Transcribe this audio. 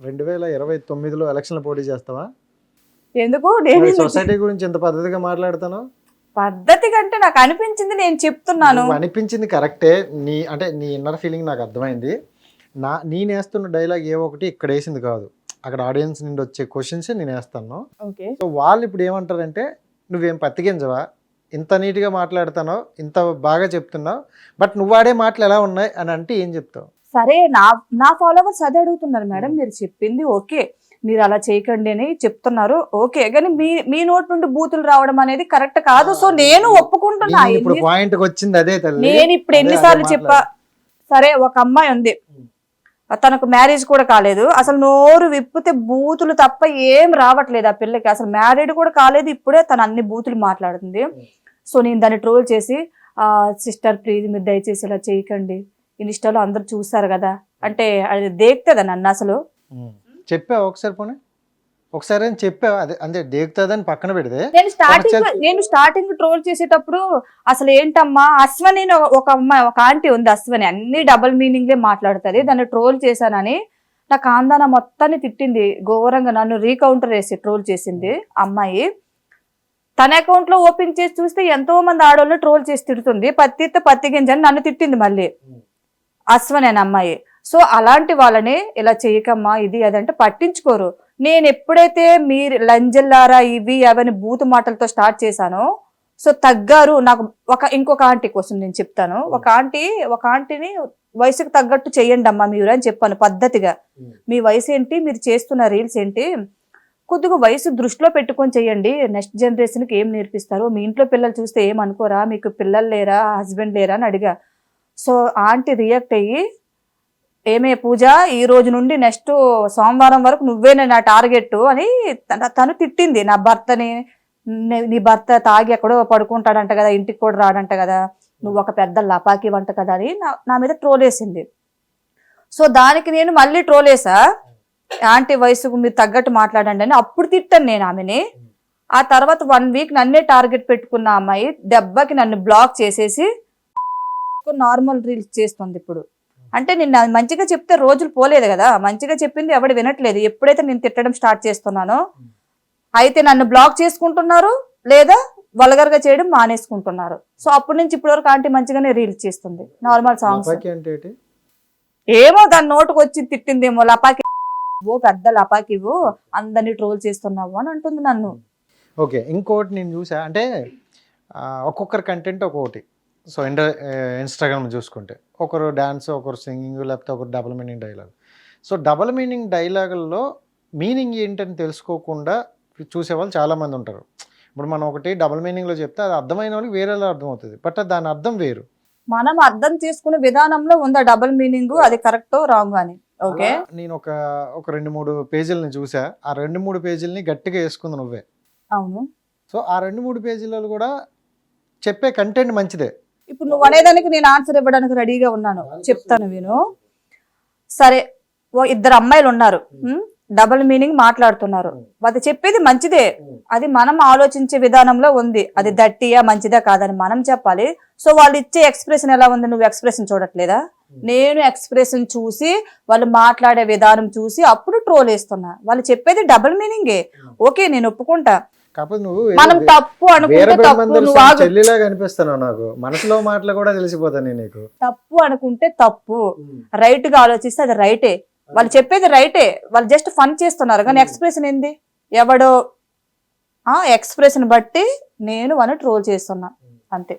రెండు వేల ఇరవై తొమ్మిదిలో ఎలక్షన్లు పోటీ చేస్తావా? ఎందుకు? నేను సొసైటీ గురించి ఇంత పద్ధతిగా మాట్లాడుతాను పద్ధతి కంటే నాకు అనిపించింది నేను చెప్తున్నాను. అనిపించింది కరెక్టే. నీ అంటే నీ ఇన్నర్ ఫీలింగ్ నాకు అర్థమైంది. నా నేను వేస్తున్న డైలాగ్ ఏ ఒకటి ఇక్కడ వేసింది కాదు. అక్కడ ఆడియన్స్ నుండి వచ్చే క్వశ్చన్స్ నేను వేస్తాను. ఓకే. సో వాళ్ళు ఇప్పుడు ఏమంటారంటే నువ్వేం పత్తికించవా ఇంత నీట్గా మాట్లాడుతానో ఇంత బాగా చెప్తున్నావు బట్ నువ్వు ఆడే మాటలు ఎలా ఉన్నాయి? అని అంటే ఏం చెప్తావు? సరే నా నా ఫాలోవర్స్ అదే అడుగుతున్నారు మేడం మీరు చెప్పింది ఓకే. మీరు అలా చేయకండి అని చెప్తున్నారు ఓకే. కానీ మీ మీ నోటి నుండి బూతులు రావడం అనేది కరెక్ట్ కాదు. సో నేను ఒప్పుకుంటున్నా. నేను ఇప్పుడు పాయింట్ వచ్చింది అదే నేను ఇప్పుడు ఎన్నిసార్లు చెప్పా సరే ఒక అమ్మాయి ఉంది. తనకు మ్యారేజ్ కూడా కాలేదు. అసలు నోరు విప్పితే బూతులు తప్ప ఏం రావట్లేదు ఆ పిల్లకి. అసలు మ్యారీడ్ కూడా కాలేదు ఇప్పుడే తను అన్ని బూతులు మాట్లాడుతుంది. సో నేను దాన్ని ట్రోల్ చేసి సిస్టర్ ప్లీజ్ మీరు దయచేసి ఇలా చేయకండి. ఇన్స్టాలో అందరు చూస్తారు కదా? అంటే అది దేక్తుందా నన్ను అసలు. చెప్పావా ఒకసారి పోనీ? ఒకసారి అని చెప్పావా? అదే అంటే దేగుతుందని పక్కన పెడితే నేను స్టార్టింగ్ నేను స్టార్టింగ్ ట్రోల్ చేసేటప్పుడు అసలు ఏంటమ్మా? అశ్వని ఒక అమ్మాయి ఒక ఆంటీ ఉంది అశ్వని. అన్ని డబుల్ మీనింగ్లే మాట్లాడుతుంది. దాన్ని ట్రోల్ చేశానని నా కాందాన మొత్తాన్ని తిట్టింది. ఘోరంగా నన్ను రీకౌంటర్ వేసి ట్రోల్ చేసింది అమ్మాయి. తన అకౌంట్లో ఓపెన్ చేసి చూస్తే ఎంతో మంది ఆడవాళ్ళు ట్రోల్ చేసి తిడుతుంది. పత్తి పత్తి గింజ అని నన్ను తిట్టింది మళ్ళీ. అశ్వని అనే అమ్మాయి. సో అలాంటి వాళ్ళని ఇలా చేయకమ్మా ఇది అదంటే పట్టించుకోరు. నేను ఎప్పుడైతే మీరు లంజల్లారా ఇవి అవని బూతు మాటలతో స్టార్ట్ చేశానో సో తగ్గారు. నాకు ఒక ఇంకొక ఆంటీ కోసం నేను చెప్తాను. ఒక ఆంటీ ఒక ఆంటీని వయసుకు తగ్గట్టు చెయ్యండి అమ్మా మీరు అని చెప్పాను పద్ధతిగా. మీ వయసు ఏంటి మీరు చేస్తున్న రీల్స్ ఏంటి కొద్దిగా వయసు దృష్టిలో పెట్టుకొని చెయ్యండి నెక్స్ట్ జనరేషన్కి ఏం నేర్పిస్తారు? మీ ఇంట్లో పిల్లలు చూస్తే ఏం అనుకోరా మీకు పిల్లలు లేరా? హస్బెండ్ లేరా? అని అడిగా. సో ఆంటీ రియాక్ట్ అయ్యి ఏమే పూజ ఈ రోజు నుండి నెక్స్ట్ సోమవారం వరకు నువ్వేనే నా టార్గెట్ అని తన- తను తిట్టింది. నా భర్తని నీ భర్త తాగి ఎక్కడో పడుకుంటాడంట కదా ఇంటికి కూడా రాడంట కదా నువ్వు ఒక పెద్ద లపాకి వంట కదా అని నా నా మీద ట్రోల్ వేసింది. సో దానికి నేను మళ్ళీ ట్రోల్ వేసా. ఆంటీ వయసుకు మీరు తగ్గట్టు మాట్లాడండి అని అప్పుడు తిట్టాను నేను ఆమెని. ఆ తర్వాత వన్ వీక్ నన్నే టార్గెట్ పెట్టుకున్న అమ్మాయి దెబ్బకి నన్ను బ్లాక్ చేసేసి నార్మల్ రీల్స్ చేస్తుంది ఇప్పుడు. అంటే నేను అది మంచిగా చెప్తే రోజులు పోలేదు కదా. మంచిగా చెప్పింది ఎవడు వినట్లేదు. ఎప్పుడైతే నేను తిట్టడం స్టార్ట్ చేస్తున్నానో అయితే నన్ను బ్లాక్ చేసుకుంటున్నారు లేదా వల్గర్గా చేయడం మానేసుకుంటున్నారు. సో అప్పటి నుంచి ఇప్పటి వరకు ఆంటీ మంచిగానే రీల్స్ చేస్తుంది. Normal songs. ఏమో దాని నోటుకు వచ్చి తిట్టిందేమో లపాకి ఓ పెద్ద లపాకి ఇవ్వు అందరినీ ట్రోల్ చేస్తున్నావు అని అంటుంది నన్ను. ఓకే ఇంకోటి నేను చూసా. అంటే ఒక్కొక్కరి కంటెంట్ ఒక్కొక్కటి. సో ఇండ ఇన్స్టాగ్రామ్ చూసుకుంటే ఒకరు డ్యాన్స్ ఒకరు సింగింగ్ లేకపోతే ఒకరు double meaning dialogue so double meaning డైలాగుల్లో meaning ఏంటని తెలుసుకోకుండా చూసేవాళ్ళు చాలామంది ఉంటారు. ఇప్పుడు మనం ఒకటి డబుల్ మీనింగ్లో చెప్తే అది అర్థమైన వాళ్ళకి వేరేలా అర్థమవుతుంది. బట్ దాని అర్థం వేరు. మనం అర్థం చేసుకునే విధానంలో ఉందా డబుల్ మీనింగ్ అది కరెక్ట్ రాంగ్ అని? ఓకే నేను ఒక ఒక రెండు మూడు పేజీలని చూసా. ఆ రెండు మూడు పేజీలని గట్టిగా వేసుకుంది నువ్వే. అవును. సో ఆ రెండు మూడు పేజీలలో కూడా చెప్పే కంటెంట్ మంచిదే. ఇప్పుడు నువ్వు అనేదానికి నేను ఆన్సర్ ఇవ్వడానికి రెడీగా ఉన్నాను. చెప్తాను విను. సరే ఓ ఇద్దరు అమ్మాయిలు ఉన్నారు. డబుల్ మీనింగ్ మాట్లాడుతున్నారు. అది చెప్పేది మంచిదే. అది మనం ఆలోచించే విధానంలో ఉంది. అది దట్టియా మంచిదా కాదని మనం చెప్పాలి. సో వాళ్ళు ఇచ్చే ఎక్స్ప్రెషన్ ఎలా ఉంది? నువ్వు ఎక్స్ప్రెషన్ చూడట్లేదా? నేను ఎక్స్ప్రెషన్ చూసి వాళ్ళు మాట్లాడే విధానం చూసి అప్పుడు ట్రోల్ వేస్తున్నా. వాళ్ళు చెప్పేది డబుల్ మీనింగే ఓకే నేను ఒప్పుకుంటా. కాకపోతే నువ్వు మనం తప్పు అనుకుంటే తప్పు నువ్వు చెల్లిలా కనిపిస్తున్నావు నాకు. మనసులో మాటలు కూడా తెలిసిపోతాను నీకు. తప్పు అనుకుంటే తప్పు. రైట్గా ఆలోచిస్తే అది రైటే. వాళ్ళు చెప్పేది రైటే. వాళ్ళు జస్ట్ ఫన్ చేస్తున్నారు. కానీ ఎక్స్ప్రెషన్ ఏంది? ఎవడో ఆ ఎక్స్ప్రెషన్ బట్టి నేను వాళ్ళని ట్రోల్ చేస్తున్నా. అంతే.